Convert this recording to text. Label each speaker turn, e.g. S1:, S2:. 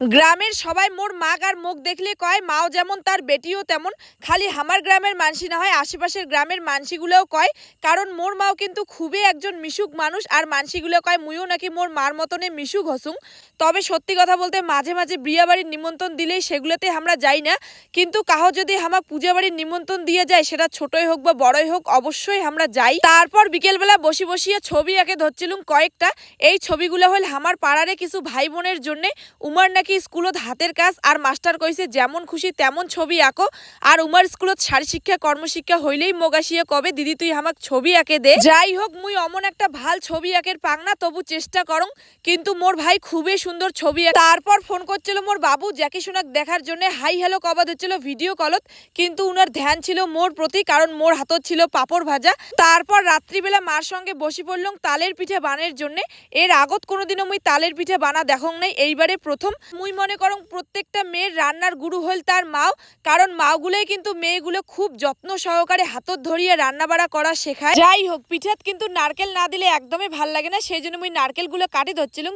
S1: গ্রামের সবাই মোর মাগ আর মুখ দেখলে কয়, মাও যেমন তার বেটিও তেমন। খালি হামার গ্রামের মানসি না হয়, আশেপাশের গ্রামের মানসিগুলোও কয়, কারণ মোর মাও কিন্তু খুবই একজন মিশুক মানুষ, আর মানসিগুলো কয়, মুইও নাকি মোর মার মতনে মিশুক হসুং। তবে সত্যি কথা বলতে মাঝে মাঝে বিয়া বাড়ির নিমন্ত্রণ দিলেই সেগুলোতে আমরা যাই না। কিন্তু কাহো যদি আমার পূজা বাড়ির নিমন্ত্রণ দিয়ে যায়, সেটা ছোটই হোক বা বড়ই হোক, অবশ্যই আমরা যাই। তারপর বিকেলবেলা বসি বসিয়ে ছবি এঁকে ধরছিলুম কয়েকটা। এই ছবিগুলো হল আমার পাড়ারে কিছু ভাই বোনের জন্যে, উমার নাকি স্কুলত হাতের কাজ আর মাস্টার কইছে যেমন খুশি তেমন ছবি আঁকো। আর উমার স্কুলত শারী শিক্ষা, কর্মশিক্ষা হইলেই মোগাসিয়ে কবে, দিদি তুই আমাক ছবি আঁকে দে। যাই হোক, মুই অমন একটা ভালো ছবি আঁকের পাংনা, তবু চেষ্টা করং। কিন্তু মোর ভাই খুবই সুন্দর ছবি। তারপর ফোন করছিল মোর বাবু, জ্যাকি সোনাক দেখার জন্য হাই হ্যালো কবাদ হচ্ছিল ভিডিও কলত। কিন্তু উনার ধ্যান ছিল মোর প্রতি, কারণ মোর হাতত ছিল পাপড় ভাজা। তারপর রাত্রিবেলা মার সঙ্গে বসি পড়লং তালের পিঠে বানের জন্য। এর আগত কোনোদিনও মুই তালের পিঠে বানা দেখং নাই, এইবারে প্রথম। মুই মনে করং প্রত্যেকটা মেয়ের রান্নার গুরু হল তার মাও, কারণ মাগুলোই কিন্তু মেয়েগুলো খুব যত্ন সহকারে হাতত ধরিয়ে রান্না বাড়া করা শেখায়। যাই হোক, পিঠাত কিন্তু নারকেল না দিলে একদমই ভালো লাগে না, সেই জন্য মুই নারকেলগুলো কাটি ধরছিলাম।